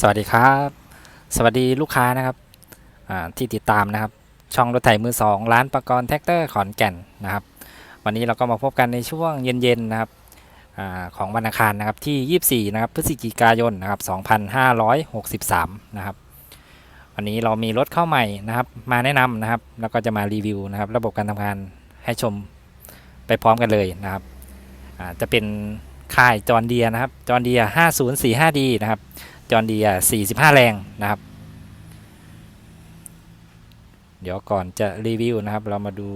สวัสดีครับ สวัสดีลูกค้านะครับที่ติดตามนะครับ ช่องรถไถมือสองร้านประกรณ์แท็กเตอร์ขอนแก่นนะครับ วันนี้เราก็มาพบกันในช่วงเย็นๆนะครับอของวันอังคารนะครับที่ 24 นะครับพฤศจิกายนนะครับ 2563 นะครับ วันนี้เรามีรถเข้าใหม่นะครับ มาแนะนำนะครับ แล้วก็จะมารีวิวนะครับ ระบบการทำงานให้ชมไปพร้อมกันเลยนะครับจะเป็นค่ายจอร์เดียนะครับจอร์เดีย 5045D นะครับ จอร์เดีย45 แรงนะครับ เดี๋ยวก่อนจะรีวิวนะครับ เรามาดู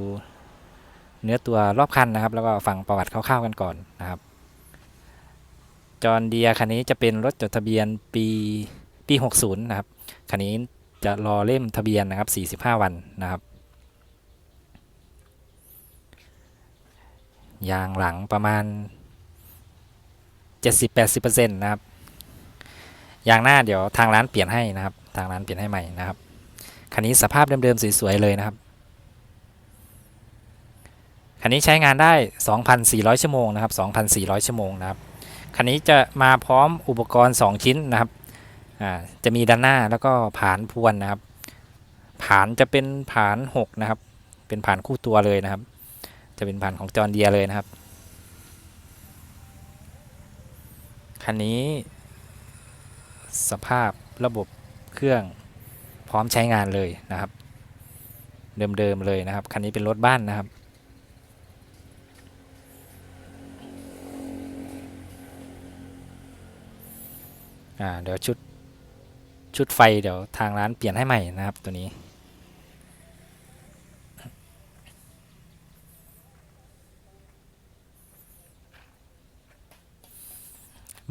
เนื้อตัวรอบคันนะครับ แล้วก็ฟังประวัติคร่าวๆกันก่อนนะครับจอร์เดียคันนี้จะเป็นรถจดทะเบียนปีปี 60 นะครับ คันนี้จะรอเล่มทะเบียนนะครับ 45 วันนะครับ ยางหลังประมาณ 70-80%นะครับ ยางหน้าเดี๋ยวทางร้านเปลี่ยนให้นะครับ ทางร้านเปลี่ยนให้ใหม่นะครับคันนี้สภาพเดิมๆสวยๆเลยนะครับคันนี้ใช้งานได้ 2,400 ชั่วโมงนะครับ 2,400 ชั่วโมงนะครับคันนี้จะมาพร้อมอุปกรณ์ 2 ชิ้นนะครับจะมีด้านหน้าแล้วก็ผานพวนนะครับ ผานจะเป็นผาน 6 นะครับ เป็นผานคู่ตัวเลยนะครับ จะเป็นผานของจอร์เดียเลยนะครับคันนี้ สภาพระบบเครื่องพร้อมใช้งานเลยนะครับ เดิมๆเลยนะครับ คันนี้เป็นรถบ้านนะครับ อ่าเดี๋ยวชุดชุดไฟเดี๋ยวทางร้านเปลี่ยนให้ใหม่นะครับตัวนี้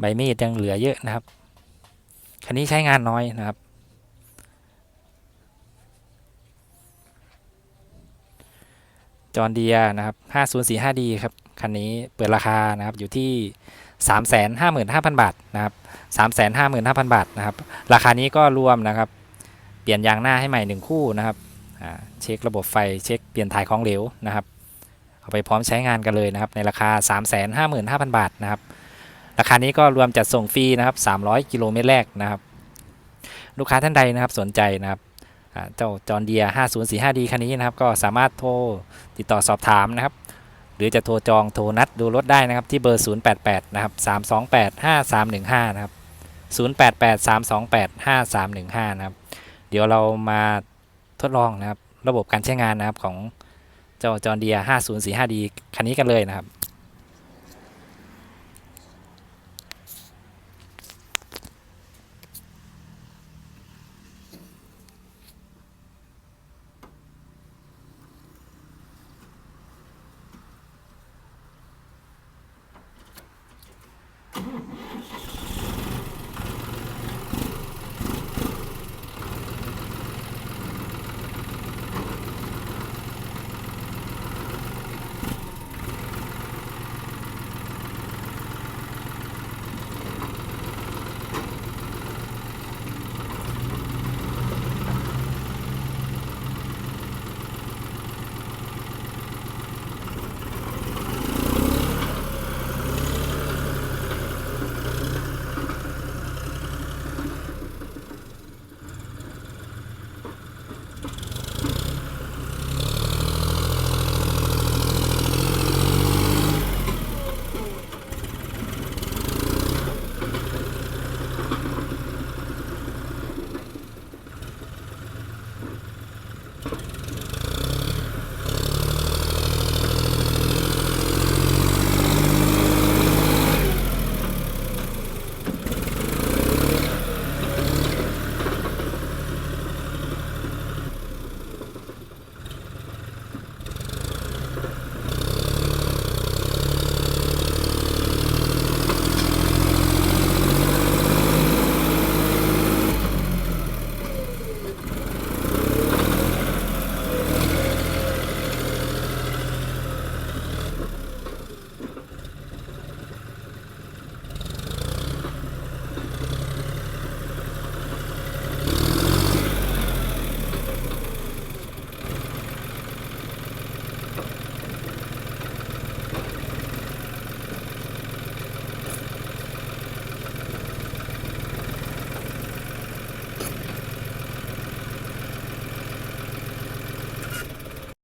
ใบมีดยังเหลือเยอะนะครับ คันนี้ใช้งานน้อยนะครับ จอร์เดียนะครับ 5045D ครับ คันนี้เปิดราคานะครับอยู่ที่ 355,000 บาทนะครับ 355,000 บาทนะครับ ราคานี้ก็รวมนะครับ เปลี่ยนยางหน้าให้ใหม่ 1 คู่นะครับ เช็คระบบไฟ เช็คเปลี่ยนถ่ายของเหลวนะครับ เอาไปพร้อมใช้งานกันเลยนะครับ ในราคา 355,000 บาทนะครับ ราคานี้ก็รวมจัดส่งฟรีนะครับ 300 กิโลเมตรแรกนะครับ ลูกค้าท่านใดนะครับสนใจนะครับเจ้าจอร์เดีย 5045D คันนี้นะครับ ก็สามารถโทรติดต่อสอบถามนะครับ หรือจะโทรจองโทรนัดดูรถได้นะครับ ที่เบอร์ 088 นะครับ 328 5315 นะครับ 088 328 5315 นะครับ เดี๋ยวเรามาทดลองนะครับ ระบบการใช้งานนะครับของเจ้าจอร์เดีย 5045D คันนี้กันเลยนะครับ Mm-hmm.